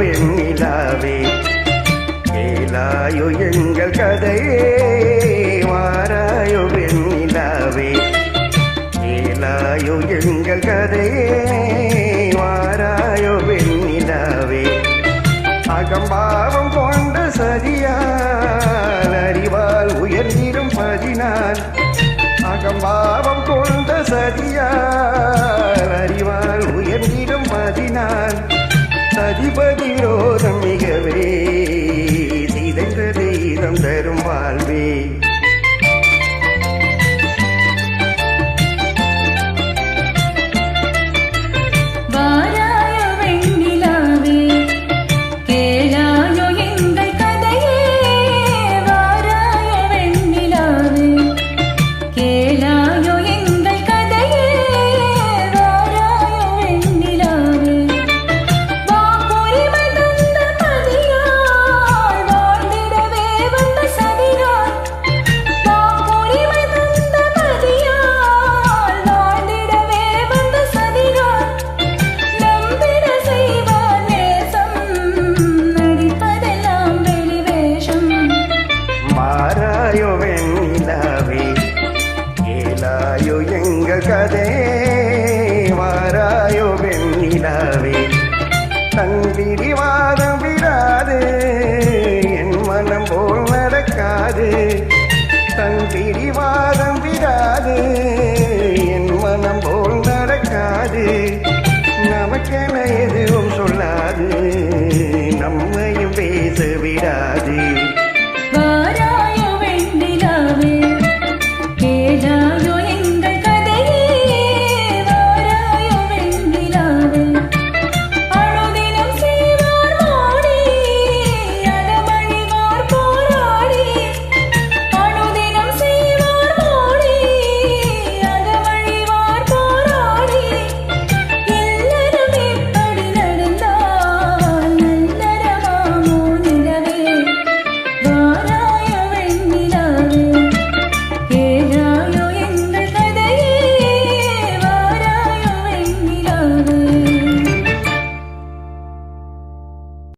பெண்ணிலாவே கேளாயோ எங்கள் கதையே வாராயோ பெண்ணிலாவே கேளாயோ எங்கள் கதையே வாராயோ பெண்ணிலாவே. அகம்பாவம் கொண்ட சதியால் அறிவால் உயர்ந்திரும் பதினான் அகம்பாவம் கொண்ட சதியால் அறிவால் உயர்ந்திடும் பதினான் சதிபதி விரோதம் மிகவே சங்கிரிவாதம் விடாது. என் மனம் போல் நடக்காது. சங்கிரிவாதம் விடாது. என் மனம் போல் நடக்காது. நமக்கென எதுவும் சொல்லாது.